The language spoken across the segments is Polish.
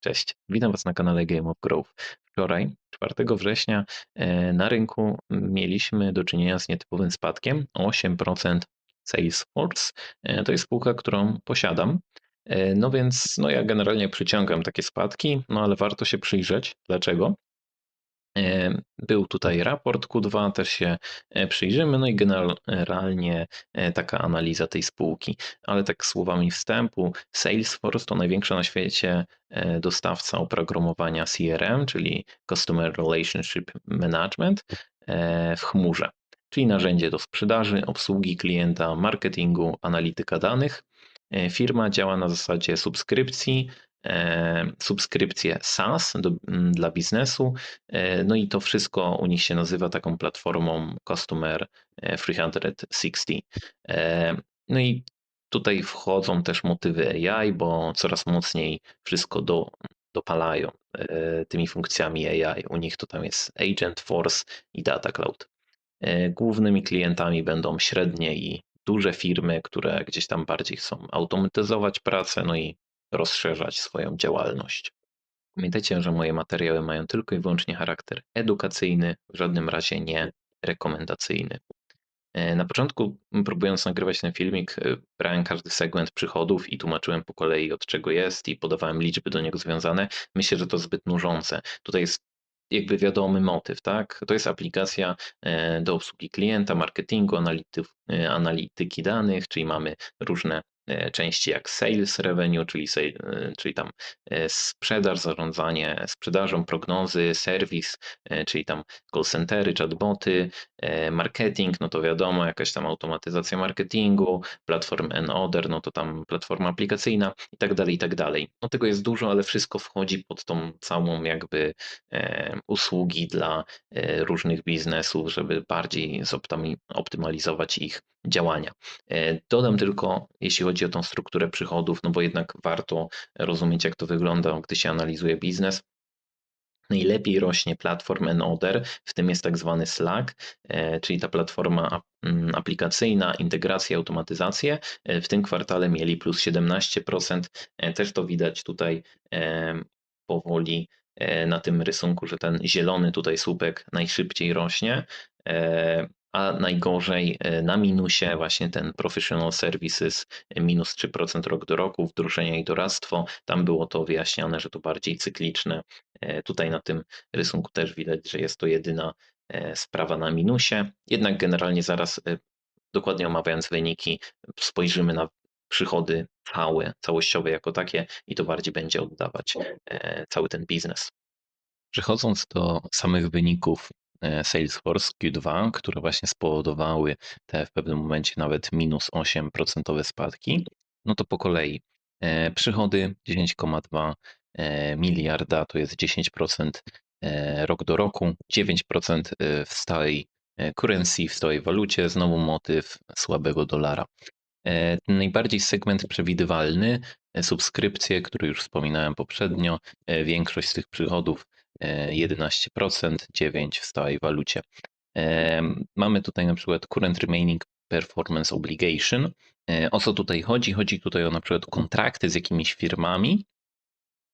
Cześć, witam Was na kanale Game of Growth. Wczoraj, 4 września, e, na rynku mieliśmy do czynienia z nietypowym spadkiem o 8% Salesforce. E, To jest spółka, którą posiadam. E, No więc no ja generalnie przyciągam takie spadki, no ale warto się przyjrzeć. Dlaczego? E, Był tutaj raport Q2, też się e, przyjrzymy, no i generalnie e, taka analiza tej spółki. Ale tak słowami wstępu, Salesforce to największa na świecie dostawca oprogramowania CRM, czyli Customer Relationship Management w chmurze, czyli narzędzie do sprzedaży, obsługi klienta, marketingu, analityka danych. Firma działa na zasadzie subskrypcji, e, subskrypcje SaaS do, dla biznesu, e, no i to wszystko u nich się nazywa taką platformą Customer e, 360. E, No i tutaj wchodzą też motywy AI, bo coraz mocniej wszystko do, dopalają tymi funkcjami AI. U nich to tam jest Agent Force i Data Cloud. Głównymi klientami będą średnie i duże firmy, które gdzieś tam bardziej chcą automatyzować pracę, no i rozszerzać swoją działalność. Pamiętajcie, że moje materiały mają tylko i wyłącznie charakter edukacyjny, w żadnym razie nie rekomendacyjny. E, Na początku, próbując nagrywać ten filmik, e, brałem każdy segment przychodów i tłumaczyłem po kolei od czego jest i podawałem liczby do niego związane. Myślę, że to zbyt nużące. Tutaj jest jakby wiadomy motyw, tak? To jest aplikacja e, do obsługi klienta, marketingu, anality, analityki danych, czyli mamy różne części jak sales revenue, czyli, e, czyli tam e, sprzedaż, zarządzanie sprzedażą, prognozy, serwis, e, czyli tam call centery, chatboty, e, marketing, no to wiadomo, jakaś tam automatyzacja marketingu, platform and other, no to tam platforma aplikacyjna i tak dalej, i tak dalej. No tego jest dużo, ale wszystko wchodzi pod tą całą jakby e, usługi dla e, różnych biznesów, żeby bardziej optymalizować ich działania. E, Dodam tylko, jeśli chodzi o tą strukturę przychodów, no bo jednak warto rozumieć, jak to wygląda, gdy się analizuje biznes. Najlepiej rośnie platform and w tym jest tak zwany Slack, e, czyli ta platforma mm, aplikacyjna, integracje, automatyzacje. E, W tym kwartale mieli plus 17%. E, Też to widać tutaj powoli na tym rysunku, że ten zielony tutaj słupek najszybciej rośnie. A najgorzej e, na minusie właśnie ten Professional Services e, minus 3% rok do roku, wdrożenia i doradztwo. Tam było to wyjaśniane, że to bardziej cykliczne E, Tutaj na tym rysunku też widać, że jest to jedyna sprawa na minusie. Jednak generalnie zaraz dokładnie omawiając wyniki, spojrzymy na przychody całe, całościowe jako takie i to bardziej będzie oddawać cały ten biznes. Przechodząc do samych wyników Salesforce Q2, które właśnie spowodowały te w pewnym momencie nawet minus 8% spadki, no to po kolei e, przychody 10,2 e, miliarda to jest 10% e, rok do roku, 9% e, w stałej e, currency, w stałej walucie, znowu motyw słabego dolara. E, najbardziej segment przewidywalny, e, subskrypcje, które już wspominałem poprzednio, e, większość z tych przychodów e, 11%, 9% w stałej walucie. E, Mamy tutaj na przykład Current Remaining Performance Obligation. E, O co tutaj chodzi? Chodzi tutaj o na przykład kontrakty z jakimiś firmami,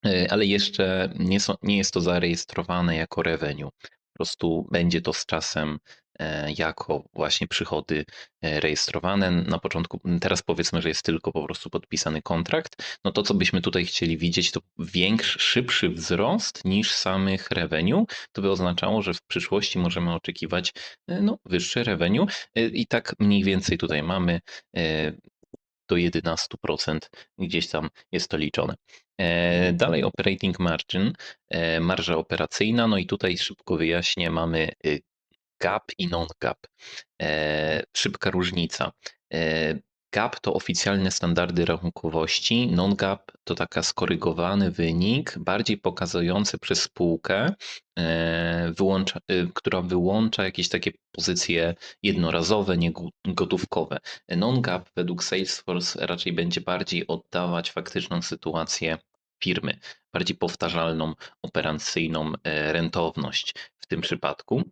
e, ale jeszcze nie, są, nie jest to zarejestrowane jako revenue. Po prostu będzie to z czasem e, jako właśnie przychody e, rejestrowane. Na początku, teraz powiedzmy, że jest tylko po prostu podpisany kontrakt. No to, co byśmy tutaj chcieli widzieć, to większy, szybszy wzrost niż samych revenue. To by oznaczało, że w przyszłości możemy oczekiwać e, no, wyższy revenue. E, I tak mniej więcej tutaj mamy e, do 11% gdzieś tam jest to liczone. E, Dalej operating margin, e, marża operacyjna, no i tutaj szybko wyjaśnię, mamy GAAP i non-GAAP. E, Szybka różnica. E, GAAP to oficjalne standardy rachunkowości, non-GAAP to taka skorygowany wynik, bardziej pokazujący przez spółkę, e, wyłącza, która wyłącza jakieś takie pozycje jednorazowe, niegotówkowe. Non-GAAP według Salesforce raczej będzie bardziej oddawać faktyczną sytuację firmy, bardziej powtarzalną, operacyjną rentowność w tym przypadku.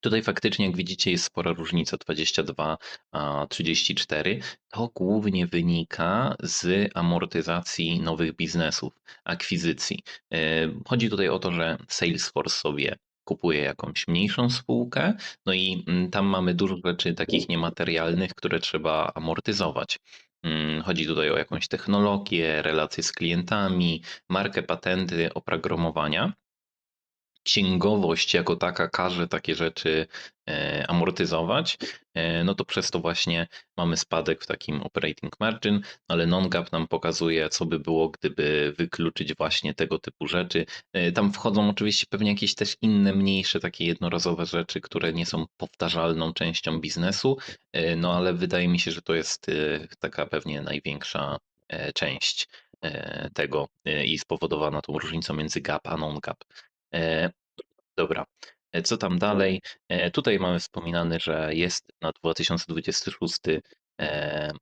Tutaj faktycznie, jak widzicie, jest spora różnica 22 a 34. To głównie wynika z amortyzacji nowych biznesów, akwizycji. E, Chodzi tutaj o to, że Salesforce sobie kupuje jakąś mniejszą spółkę, no i mm, tam mamy dużo rzeczy takich niematerialnych, które trzeba amortyzować. Mm, Chodzi tutaj o jakąś technologię, relacje z klientami, markę, patenty, oprogramowania księgowość jako taka każe takie rzeczy e, amortyzować, e, no to przez to właśnie mamy spadek w takim operating margin, ale non-GAAP nam pokazuje, co by było, gdyby wykluczyć właśnie tego typu rzeczy. E, Tam wchodzą oczywiście pewnie jakieś też inne, mniejsze, takie jednorazowe rzeczy, które nie są powtarzalną częścią biznesu, no ale wydaje mi się, że to jest taka pewnie największa część tego i spowodowana tą różnicą między GAAP a non-GAAP. Dobra. E, Co tam dalej? E, Tutaj mamy wspominane, że jest na 2026 e,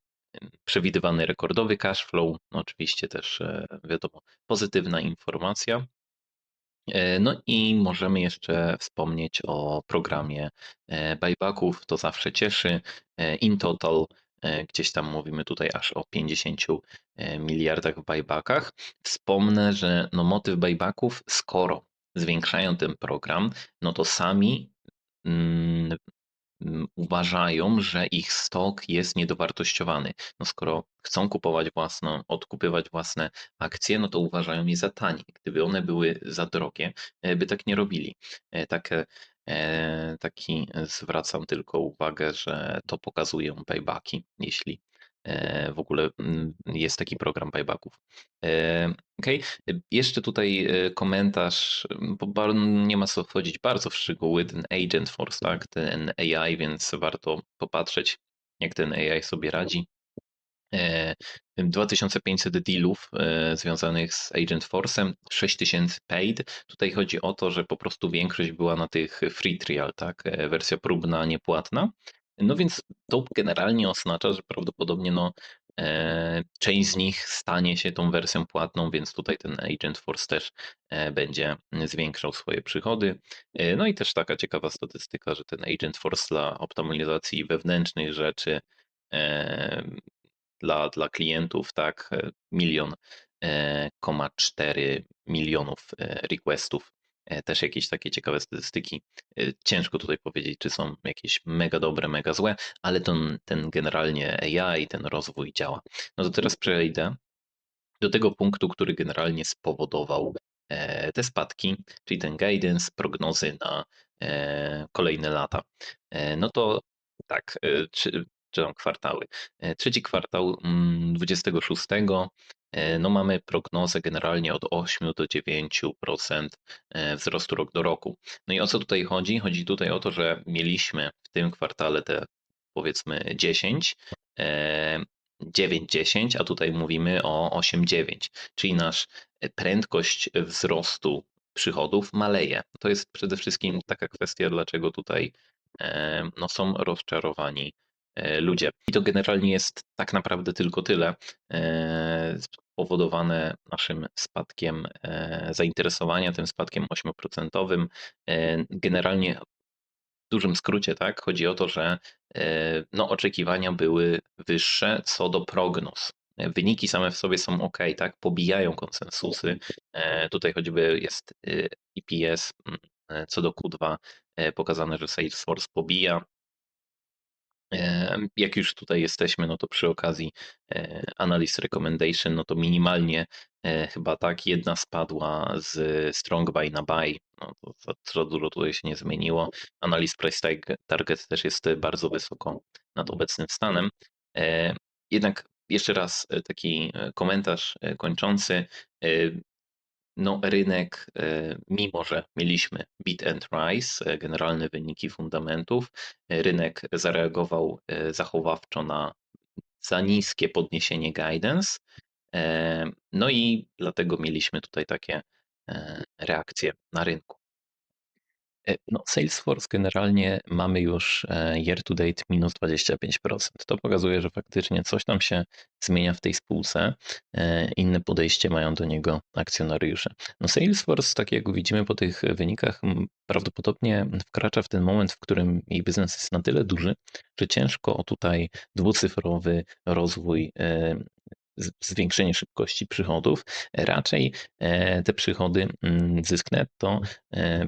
przewidywany rekordowy cash flow. No oczywiście też e, wiadomo, pozytywna informacja. E, No i możemy jeszcze wspomnieć o programie e, buybacków. To zawsze cieszy. E, In total e, gdzieś tam mówimy tutaj aż o 50 miliardach w buybackach. Wspomnę, że no motyw buybacków, skoro zwiększają ten program, no to sami mm, mm, uważają, że ich stok jest niedowartościowany. No skoro chcą kupować własną, odkupywać własne akcje, no to uważają je za tanie. Gdyby one były za drogie, e, by tak nie robili. E, Takie, e, taki zwracam tylko uwagę, że to pokazują buybacki, jeśli e, w ogóle mm, jest taki program buybacków. E, Okej, jeszcze tutaj e, komentarz, m, bo nie ma co wchodzić bardzo w szczegóły, ten Agent Force, tak, ten AI, więc warto popatrzeć, jak ten AI sobie radzi. E, 2500 dealów e, związanych z Agent Force'em, 6000 paid. Tutaj chodzi o to, że po prostu większość była na tych free trial, tak, e, wersja próbna, niepłatna. No więc to generalnie oznacza, że prawdopodobnie no, e, część z nich stanie się tą wersją płatną, więc tutaj ten Agent Force też e, będzie zwiększał swoje przychody. E, No i też taka ciekawa statystyka, że ten Agent Force dla optymalizacji wewnętrznych rzeczy dla, dla klientów, tak, milion, e, koma 4 milionów requestów. E, Też jakieś takie ciekawe statystyki. E, Ciężko tutaj powiedzieć, czy są jakieś mega dobre, mega złe, ale ten, ten generalnie AI, ten rozwój działa. No to teraz przejdę do tego punktu, który generalnie spowodował e, te spadki, czyli ten guidance, prognozy na kolejne lata. No to tak, czy, czy tam kwartały. Trzeci kwartał mm, 26, e, no mamy prognozę generalnie od 8 do 9% e, wzrostu rok do roku. No i o co tutaj chodzi? Chodzi tutaj o to, że mieliśmy w tym kwartale te powiedzmy 10, e, 9-10, a tutaj mówimy o 8-9, czyli nasz e, prędkość wzrostu przychodów maleje. To jest przede wszystkim taka kwestia, dlaczego tutaj e, no, są rozczarowani e, ludzie. I to generalnie jest tak naprawdę tylko tyle e, spowodowane naszym spadkiem e, zainteresowania, tym spadkiem 8%. E, Generalnie w dużym skrócie, tak, chodzi o to, że e, no, oczekiwania były wyższe co do prognoz. Wyniki same w sobie są ok, tak, pobijają konsensusy. Tutaj choćby jest e, EPS mm, co do Q2 e, pokazane, że Salesforce pobija. Jak już tutaj jesteśmy, no to przy okazji e, Analyst Recommendation, no to minimalnie e, chyba tak, jedna spadła z Strong Buy na Buy, no to dużo tutaj się nie zmieniło. Analyst Price Target też jest bardzo wysoko nad obecnym stanem. E, Jednak jeszcze raz taki komentarz kończący. No, rynek, e, mimo że mieliśmy beat and rise, e, generalne wyniki fundamentów, e, rynek zareagował zachowawczo na za niskie podniesienie guidance. No i dlatego mieliśmy tutaj takie reakcje na rynku. E, no, Salesforce generalnie mamy już e, year to date minus 25%. To pokazuje, że faktycznie coś tam się zmienia w tej spółce. E, Inne podejście mają do niego akcjonariusze. No Salesforce, tak jak widzimy po tych wynikach, prawdopodobnie wkracza w ten moment, w którym jej biznes jest na tyle duży, że ciężko tutaj dwucyfrowy rozwój zwiększenie szybkości przychodów. Raczej te przychody, mm, zysk netto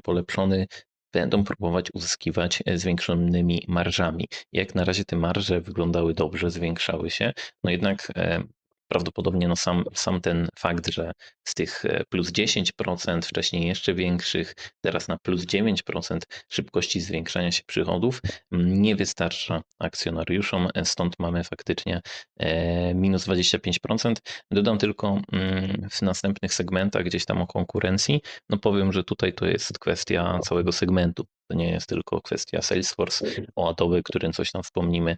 polepszony będą próbować uzyskiwać e, zwiększonymi marżami. Jak na razie te marże wyglądały dobrze, zwiększały się, no jednak e, prawdopodobnie no sam, sam ten fakt, że z tych e, plus 10%, wcześniej jeszcze większych, teraz na plus 9% szybkości zwiększania się przychodów m, nie wystarcza akcjonariuszom, e, stąd mamy faktycznie e, minus 25%. Dodam tylko mm, w następnych segmentach gdzieś tam o konkurencji, no powiem, że tutaj to jest kwestia całego segmentu. To nie jest tylko kwestia Salesforce, o Adobe, którym coś tam wspomnimy,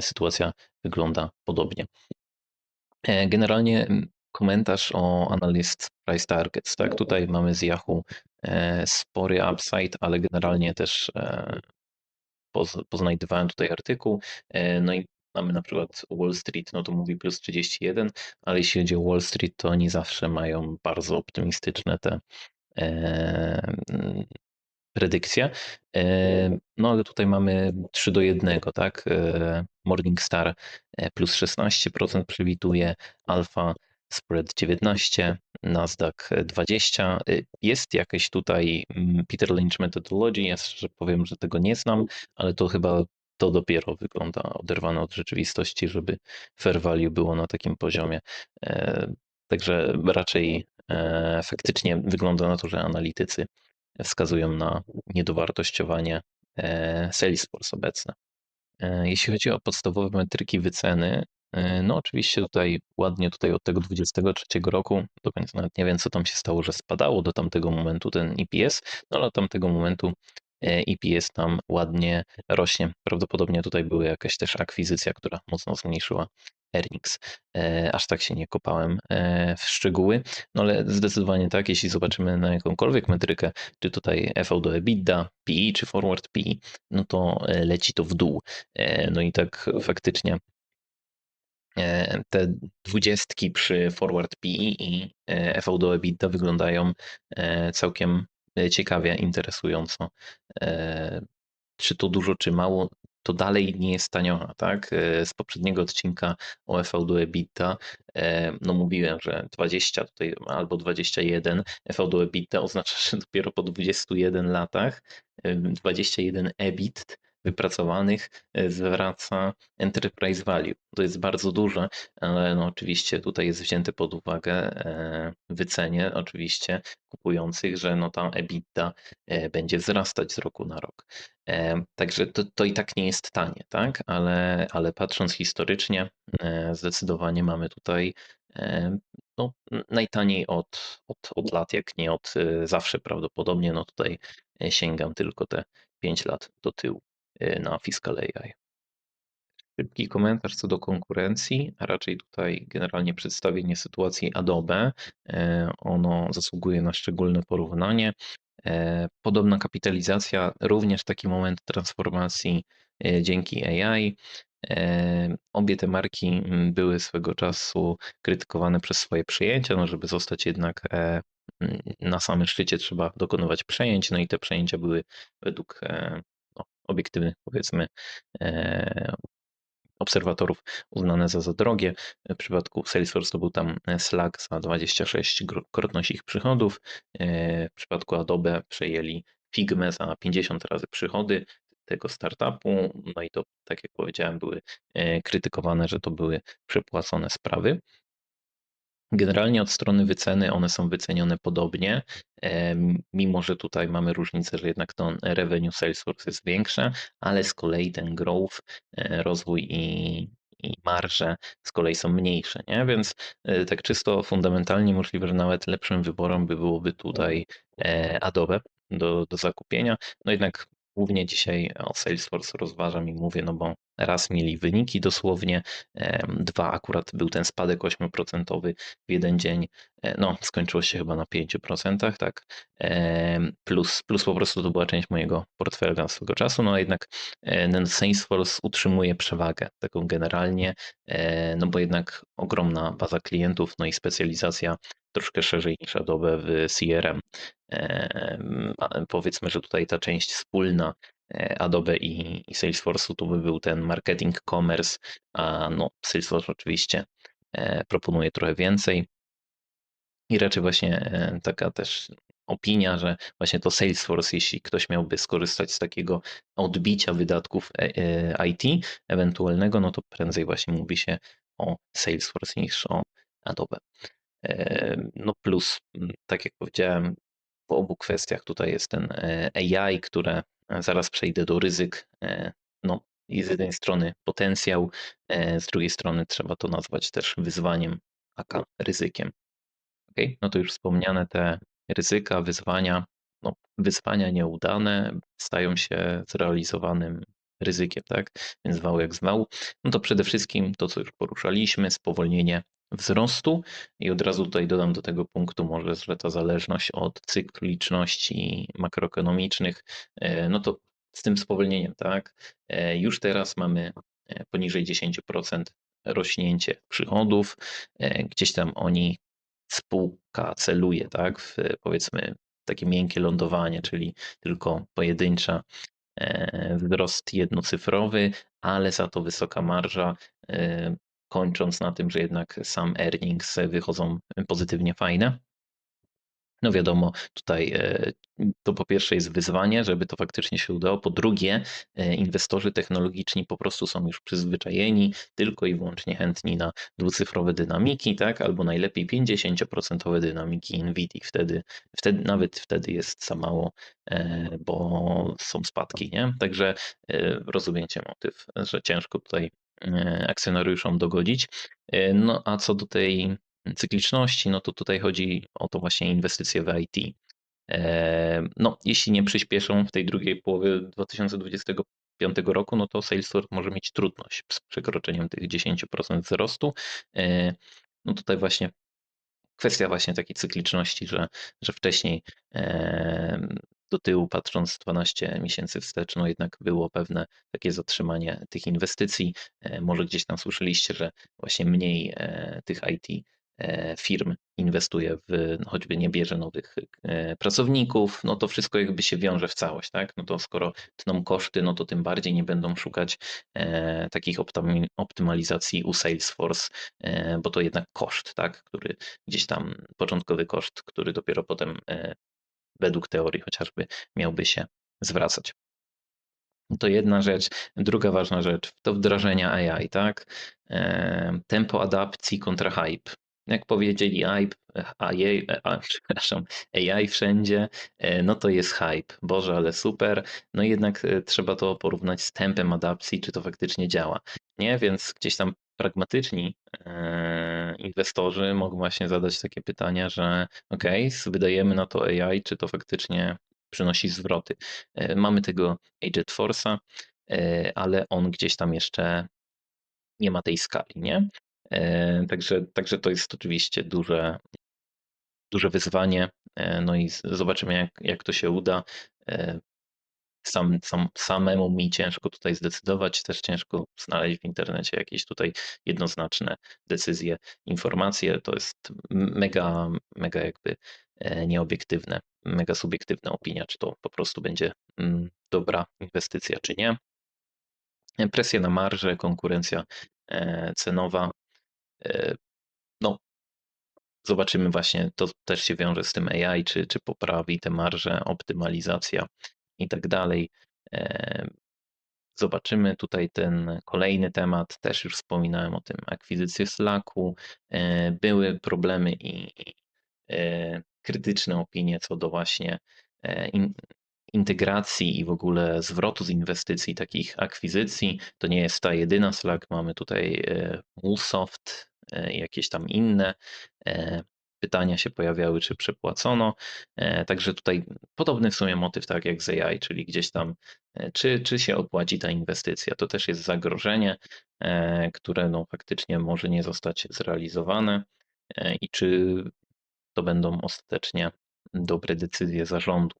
sytuacja wygląda podobnie. E, Generalnie komentarz o Analyst Price Targets, tak? Tutaj mamy z Yahoo e, spory upside, ale generalnie też e, poz- poznajdywałem tutaj artykuł, no i mamy na przykład Wall Street, no to mówi plus 31, ale jeśli chodzi o Wall Street, to oni zawsze mają bardzo optymistyczne te predykcje. E, No ale tutaj mamy 3 do 1, tak? E, Morningstar e, plus 16% przewiduje, Alpha spread 19, Nasdaq 20. E, Jest jakieś tutaj mm, Peter Lynch methodology, ja szczerze powiem, że tego nie znam, ale to chyba to dopiero wygląda oderwane od rzeczywistości, żeby fair value było na takim poziomie. Także raczej faktycznie wygląda na to, że analitycy wskazują na niedowartościowanie e, Salesforce obecne. E, Jeśli chodzi o podstawowe metryki wyceny, e, no oczywiście tutaj ładnie tutaj od tego 23 roku, do końca nawet nie wiem co tam się stało, że spadało do tamtego momentu ten EPS, no ale od tamtego momentu EPS tam ładnie rośnie. Prawdopodobnie tutaj była jakaś też akwizycja, która mocno zmniejszyła earnings. E, Aż tak się nie kopałem e, w szczegóły, no ale zdecydowanie tak, jeśli zobaczymy na jakąkolwiek metrykę, czy tutaj FV do EBITDA, PE czy forward PE, no to e, leci to w dół. No i tak faktycznie te dwudziestki przy forward PE i e, FV do EBITDA wyglądają całkiem ciekawie, interesująco. Czy to dużo, czy mało, to dalej nie jest taniona, tak? E, Z poprzedniego odcinka o EV do EBITDA, e, no mówiłem, że 20 tutaj albo 21 EV do EBITDA oznacza, że dopiero po 21 latach e, 21 EBIT wypracowanych e, zwraca enterprise value. To jest bardzo duże, ale no oczywiście tutaj jest wzięte pod uwagę e, wycenie oczywiście kupujących, że no ta EBITDA e, będzie wzrastać z roku na rok. Także to, to i tak nie jest tanie, tak? Ale, ale patrząc historycznie, zdecydowanie mamy tutaj no, najtaniej od, od, od lat, jak nie od zawsze prawdopodobnie. No tutaj sięgam tylko te 5 lat do tyłu na Fiscal AI. Szybki komentarz co do konkurencji, a raczej tutaj generalnie przedstawienie sytuacji Adobe. E, Ono zasługuje na szczególne porównanie. E, Podobna kapitalizacja, również taki moment transformacji e, dzięki AI. Obie te marki mm, były swego czasu krytykowane przez swoje przejęcia, no żeby zostać jednak mm, na samym szczycie trzeba dokonywać przejęć, no i te przejęcia były według obiektywnych powiedzmy e, obserwatorów uznane za za drogie. W przypadku Salesforce to był tam Slack za 26 gro- krotność ich przychodów. E, W przypadku Adobe przejęli Figmę za 50 razy przychody tego startupu. No i to, tak jak powiedziałem, były e, krytykowane, że to były przepłacone sprawy. Generalnie od strony wyceny one są wycenione podobnie, mimo że tutaj mamy różnicę, że jednak to revenue Salesforce jest większe, ale z kolei ten growth, e, rozwój i, i marże z kolei są mniejsze, nie? Więc e, tak czysto fundamentalnie możliwe, że nawet lepszym wyborem by byłoby tutaj e, Adobe do, do zakupienia. No jednak głównie dzisiaj o Salesforce rozważam i mówię, no bo raz mieli wyniki dosłownie, dwa akurat był ten spadek 8% w jeden dzień, e, no skończyło się chyba na 5%, tak, plus, plus po prostu to była część mojego portfela swego czasu, no a jednak e, ten Salesforce utrzymuje przewagę taką generalnie, e, no bo jednak ogromna baza klientów, no i specjalizacja troszkę szerzej niż Adobe w CRM. Powiedzmy, że tutaj ta część wspólna e, Adobe i, i Salesforce'u to by był ten marketing, commerce, a no Salesforce oczywiście e, proponuje trochę więcej. I raczej właśnie e, taka też opinia, że właśnie to Salesforce, jeśli ktoś miałby skorzystać z takiego odbicia wydatków IT ewentualnego, no to prędzej właśnie mówi się o Salesforce niż o Adobe. No plus, tak jak powiedziałem, w obu kwestiach tutaj jest ten e, AI, które e, zaraz przejdę do ryzyk. E, no, i z jednej strony potencjał, z drugiej strony trzeba to nazwać też wyzwaniem, aka ryzykiem. Okay? No to już wspomniane te ryzyka, wyzwania, no, wyzwania nieudane stają się zrealizowanym ryzykiem, tak? Więc wał jak zwał. No to przede wszystkim to, co już poruszaliśmy, spowolnienie wzrostu. I od razu tutaj dodam do tego punktu może, że ta zależność od cykliczności makroekonomicznych, e, no to z tym spowolnieniem, tak? E, już teraz mamy e, poniżej 10% rośnięcie przychodów, gdzieś tam oni spółka celuje, tak, w powiedzmy takie miękkie lądowanie, czyli tylko pojedyncza wzrost jednocyfrowy, ale za to wysoka marża, kończąc na tym, że jednak sam earnings wychodzą pozytywnie fajne. No wiadomo, tutaj e, to po pierwsze jest wyzwanie, żeby to faktycznie się udało. Po drugie, e, inwestorzy technologiczni po prostu są już przyzwyczajeni tylko i wyłącznie chętni na dwucyfrowe dynamiki, tak? Albo najlepiej 50% dynamiki Nvidia. Wtedy, wtedy, nawet wtedy jest za mało, e, bo są spadki, nie? Także rozumiecie motyw, że ciężko tutaj akcjonariuszom dogodzić. No a co do tej cykliczności, no to tutaj chodzi o to właśnie inwestycje w IT. No, jeśli nie przyspieszą w tej drugiej połowie 2025 roku, no to Salesforce może mieć trudność z przekroczeniem tych 10% wzrostu. E, no tutaj właśnie kwestia właśnie takiej cykliczności, że, że wcześniej do tyłu patrząc 12 miesięcy wstecz, no jednak było pewne takie zatrzymanie tych inwestycji. E, może gdzieś tam słyszeliście, że właśnie mniej e, tych IT E, firm inwestuje w, no choćby nie bierze nowych e, pracowników, no to wszystko jakby się wiąże w całość, tak? No to skoro tną koszty, no to tym bardziej nie będą szukać e, takich optymalizacji u Salesforce, bo to jednak koszt, tak? Który gdzieś tam, początkowy koszt, który dopiero potem według teorii chociażby miałby się zwracać. To jedna rzecz. Druga ważna rzecz to wdrażania AI, tak? Tempo adapcji kontra hype jak powiedzieli hype, AI, a, przepraszam, AI wszędzie, e, no to jest hype. Boże, ale super. No jednak e, trzeba to porównać z tempem adaptacji, czy to faktycznie działa. Nie, więc gdzieś tam pragmatyczni e, inwestorzy mogą właśnie zadać takie pytania, że ok, wydajemy na to AI, czy to faktycznie przynosi zwroty. E, mamy tego Agent Force'a, e, ale on gdzieś tam jeszcze nie ma tej skali, nie? Także, także to jest oczywiście duże, duże wyzwanie. No i zobaczymy, jak, jak to się uda. E, sam, sam, samemu mi ciężko tutaj zdecydować, też ciężko znaleźć w internecie jakieś tutaj jednoznaczne decyzje, informacje. To jest mega, mega jakby nieobiektywne, mega subiektywna opinia, czy to po prostu będzie mm, dobra inwestycja, czy nie. Presja na marże, konkurencja cenowa, E, no, zobaczymy właśnie, to też się wiąże z tym AI, czy, czy poprawi te marże, optymalizacja i tak dalej. E, zobaczymy tutaj ten kolejny temat, też już wspominałem o tym, akwizycję Slacku. E, były problemy i krytyczne opinie co do właśnie integracji i w ogóle zwrotu z inwestycji, takich akwizycji. To nie jest ta jedyna Slack, mamy tutaj MuleSoft, E, jakieś tam inne. E, pytania się pojawiały, czy przepłacono. Także tutaj podobny w sumie motyw, tak jak z AI, czyli gdzieś tam, czy, czy się opłaci ta inwestycja. To też jest zagrożenie, które no faktycznie może nie zostać zrealizowane i czy to będą ostatecznie dobre decyzje zarządu.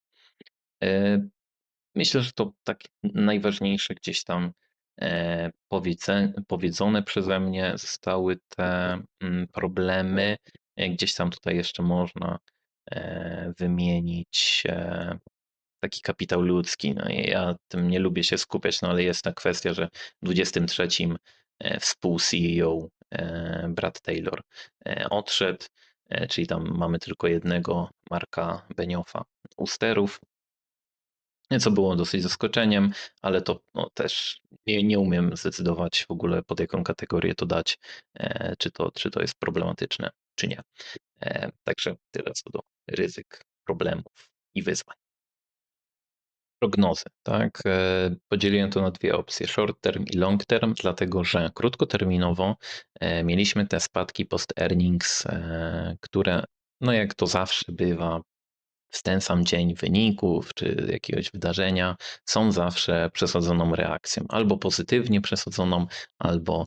Myślę, że to tak najważniejsze gdzieś tam e, powiedzone, powiedzone przeze mnie zostały te mm, problemy. E, Gdzieś tam tutaj jeszcze można e, wymienić e, taki kapitał ludzki. No i ja tym nie lubię się skupiać, no ale jest ta kwestia, że w 23 e, współ-CEO Brad Taylor odszedł, czyli tam mamy tylko jednego Marka Beniofa u sterów. Co było dosyć zaskoczeniem, ale to no, też nie, nie umiem zdecydować w ogóle pod jaką kategorię to dać, czy to, czy to jest problematyczne, czy nie. E, Także tyle co do ryzyk, problemów i wyzwań. Prognozy, tak? E, Podzieliłem to na dwie opcje, short term i long term, dlatego że krótkoterminowo e, mieliśmy te spadki post earnings, które no jak to zawsze bywa, w ten sam dzień wyników czy jakiegoś wydarzenia są zawsze przesadzoną reakcją, albo pozytywnie przesadzoną, albo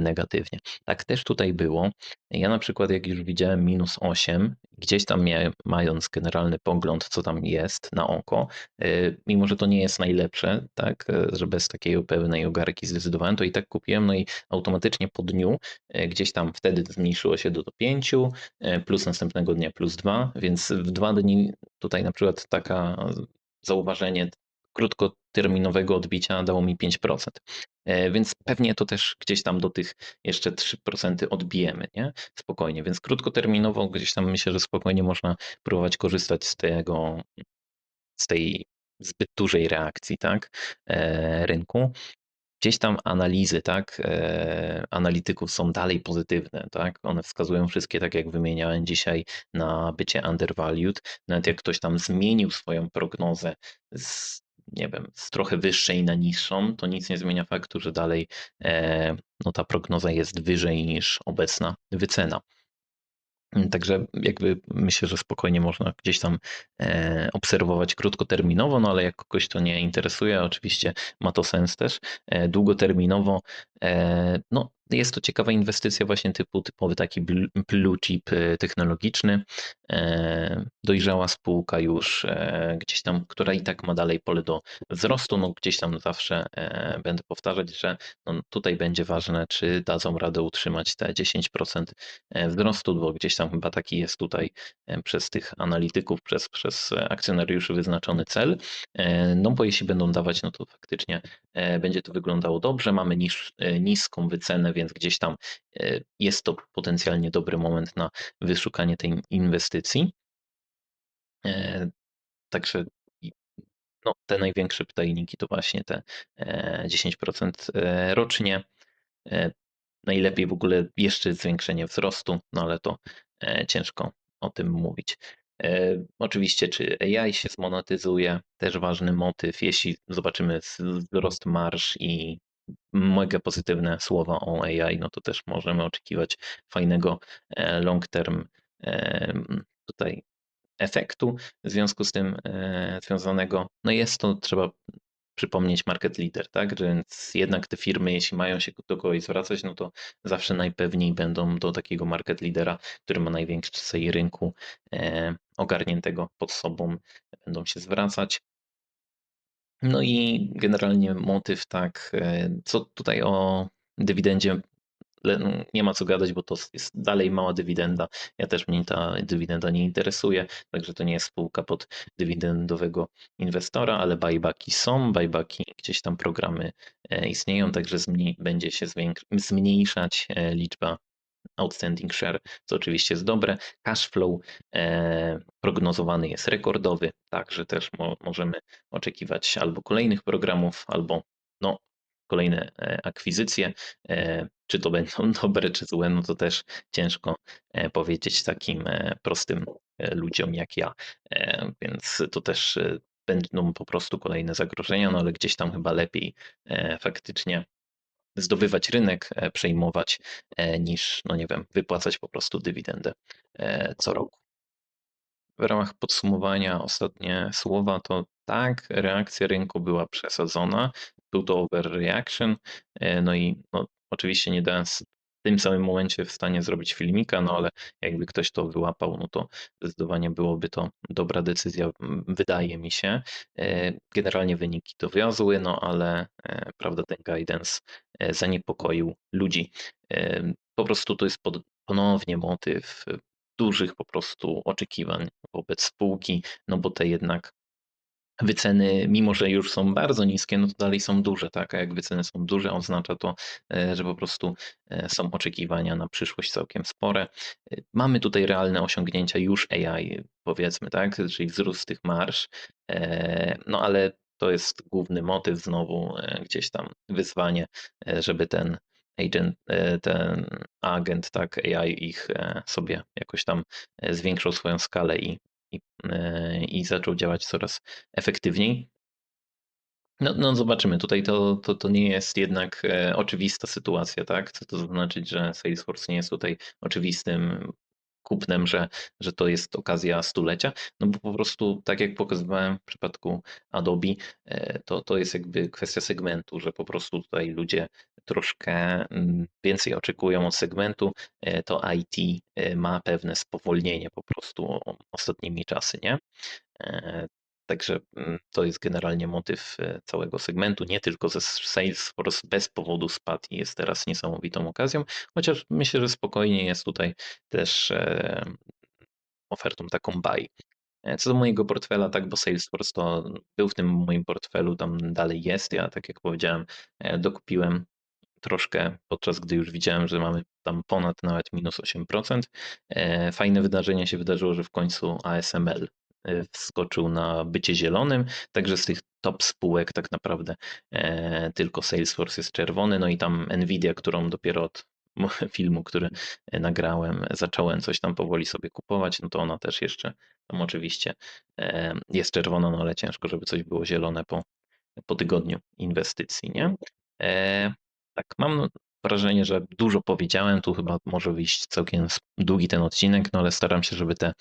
negatywnie. Tak też tutaj było. Ja na przykład, jak już widziałem minus 8, gdzieś tam miałem, mając generalny pogląd, co tam jest na oko, e, mimo że to nie jest najlepsze, tak, e, że bez takiej pełnej ogarki zdecydowałem, to i tak kupiłem, no i automatycznie po dniu gdzieś tam wtedy zmniejszyło się do, do 5, plus następnego dnia plus 2, więc w dwa dni tutaj na przykład taka zauważenie krótkoterminowego odbicia dało mi 5%. E, więc pewnie to też gdzieś tam do tych jeszcze 3% odbijemy, nie? Spokojnie. Więc krótkoterminowo gdzieś tam myślę, że spokojnie można próbować korzystać z tego, z tej zbyt dużej reakcji, tak, e, rynku gdzieś tam analizy, tak, e, analityków są dalej pozytywne, tak, one wskazują wszystkie, tak jak wymieniałem dzisiaj, na bycie undervalued, nawet jak ktoś tam zmienił swoją prognozę z, nie wiem, z trochę wyższej na niższą, to nic nie zmienia faktu, że dalej e, no, ta prognoza jest wyżej niż obecna wycena. Także jakby myślę, że spokojnie można gdzieś tam e, obserwować krótkoterminowo, no ale jak kogoś to nie interesuje, oczywiście ma to sens też. E, długoterminowo, no jest to ciekawa inwestycja właśnie typu typowy taki blue chip technologiczny, dojrzała spółka już gdzieś tam, która i tak ma dalej pole do wzrostu, no gdzieś tam zawsze będę powtarzać, że no tutaj będzie ważne, czy dadzą radę utrzymać te 10% wzrostu, bo gdzieś tam chyba taki jest tutaj przez tych analityków, przez, przez akcjonariuszy wyznaczony cel. No bo jeśli będą dawać, no to faktycznie będzie to wyglądało dobrze. Mamy niż, niską wycenę, więc gdzieś tam jest to potencjalnie dobry moment na wyszukanie tej inwestycji. Także no, te największe pytajniki to właśnie te 10% rocznie. Najlepiej w ogóle jeszcze zwiększenie wzrostu, no ale to e, ciężko o tym mówić. E, oczywiście, czy AI się zmonetyzuje, też ważny motyw. Jeśli zobaczymy wzrost marż i mega pozytywne słowa o AI, no to też możemy oczekiwać fajnego e, long term tutaj efektu w związku z tym związanego. No jest to, trzeba przypomnieć market leader, tak? Więc jednak te firmy, jeśli mają się do kogoś zwracać, no to zawsze najpewniej będą do takiego market leadera, który ma najwięcej rynku e, ogarniętego pod sobą, będą się zwracać. No i generalnie motyw, tak, e, co tutaj o dywidendzie no, nie ma co gadać, bo to jest dalej mała dywidenda. Ja też mnie ta dywidenda nie interesuje, także to nie jest spółka pod dywidendowego inwestora, ale buybacki są, buybacki, gdzieś tam programy e, istnieją, także będzie się zmniejszać e, liczba outstanding share, co oczywiście jest dobre. Cash flow e, prognozowany jest rekordowy, także też mo możemy oczekiwać albo kolejnych programów, albo no, kolejne e, akwizycje. E, czy to będą dobre, czy złe, no to też ciężko e, powiedzieć takim prostym ludziom jak ja. Więc to też będą po prostu kolejne zagrożenia, no ale gdzieś tam chyba lepiej faktycznie zdobywać rynek, e, przejmować, e, niż, no nie wiem, wypłacać po prostu dywidendę e, co roku. W ramach podsumowania ostatnie słowa to tak, reakcja rynku była przesadzona, był to overreaction, no i no, oczywiście nie dałem w tym samym momencie w stanie zrobić filmika, no ale jakby ktoś to wyłapał, no to zdecydowanie byłoby to dobra decyzja, wydaje mi się. Generalnie wyniki dowiozły, no ale, prawda, ten guidance, zaniepokoił ludzi. E, po prostu to jest ponownie motyw dużych po prostu oczekiwań wobec spółki, no bo te jednak wyceny, mimo że już są bardzo niskie, no to dalej są duże, tak? A jak wyceny są duże, oznacza to, e, że po prostu e, są oczekiwania na przyszłość całkiem spore. E, mamy tutaj realne osiągnięcia już AI, powiedzmy, tak? Czyli wzrost tych marż, no ale to jest główny motyw znowu, gdzieś tam wyzwanie, żeby ten agent, ten agent, tak, AI ich sobie jakoś tam zwiększał swoją skalę i i, i zaczął działać coraz efektywniej. No, no zobaczymy. Tutaj to, to, to nie jest jednak e, oczywista sytuacja, tak? Chce to zaznaczyć, że Salesforce nie jest tutaj oczywistym kupnem, że, że to jest okazja stulecia, no bo po prostu, tak jak pokazywałem w przypadku Adobe, e, to, to jest jakby kwestia segmentu, że po prostu tutaj ludzie troszkę mm, więcej oczekują od segmentu, e, to IT e, ma pewne spowolnienie po prostu ostatnimi czasy, nie? Także mm, to jest generalnie motyw całego segmentu, nie tylko ze Salesforce bez powodu spadł i jest teraz niesamowitą okazją, chociaż myślę, że spokojnie jest tutaj też ofertą taką buy. E, co do mojego portfela, tak, bo Salesforce to był w tym moim portfelu, tam dalej jest. Ja, tak jak powiedziałem, e, dokupiłem troszkę, podczas gdy już widziałem, że mamy tam ponad nawet minus 8%. E, fajne wydarzenie się wydarzyło, że w końcu ASML wskoczył na bycie zielonym, także z tych top spółek tak naprawdę tylko Salesforce jest czerwony, no i tam Nvidia, którą dopiero od filmu, który nagrałem, zacząłem coś tam powoli sobie kupować, no to ona też jeszcze tam oczywiście jest czerwona, no ale ciężko, żeby coś było zielone po, po tygodniu inwestycji, nie? E, tak, mam wrażenie, że dużo powiedziałem, tu chyba może wyjść całkiem długi ten odcinek, no ale staram się, żeby te e,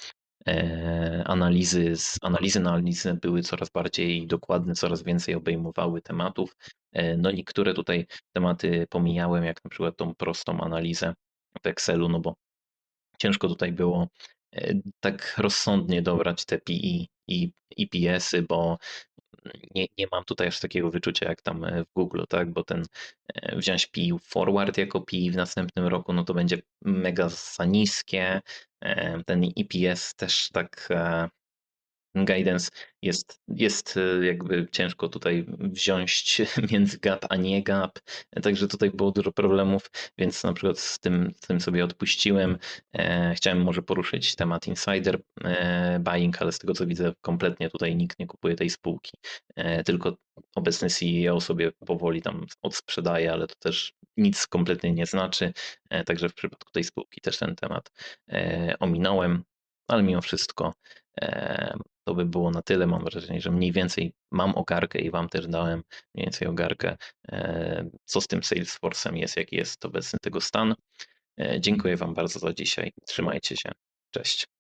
analizy, z analizy na analizę były coraz bardziej dokładne, coraz więcej obejmowały tematów. E, no niektóre tutaj tematy pomijałem, jak na przykład tą prostą analizę w Excelu, no bo ciężko tutaj było e, tak rozsądnie dobrać te PI i EPS-y, bo nie, nie mam tutaj aż takiego wyczucia jak tam w Google, tak? Bo ten wziąć PI forward jako PI w następnym roku, no to będzie mega za niskie. Ten EPS też tak guidance jest, jest e, jakby ciężko tutaj wziąć między gap a nie gap, także tutaj było dużo problemów, więc na przykład z tym, z tym sobie odpuściłem. E, chciałem może poruszyć temat insider e, buying, ale z tego co widzę kompletnie tutaj nikt nie kupuje tej spółki, tylko obecny CEO sobie powoli tam odsprzedaje, ale to też nic kompletnie nie znaczy, także w przypadku tej spółki też ten temat ominąłem, ale mimo wszystko to by było na tyle. Mam wrażenie, że mniej więcej mam ogarkę i Wam też dałem mniej więcej ogarkę, e, co z tym Salesforce'em jest, jaki jest obecny tego stan. E, dziękuję Wam bardzo za dzisiaj. Trzymajcie się. Cześć.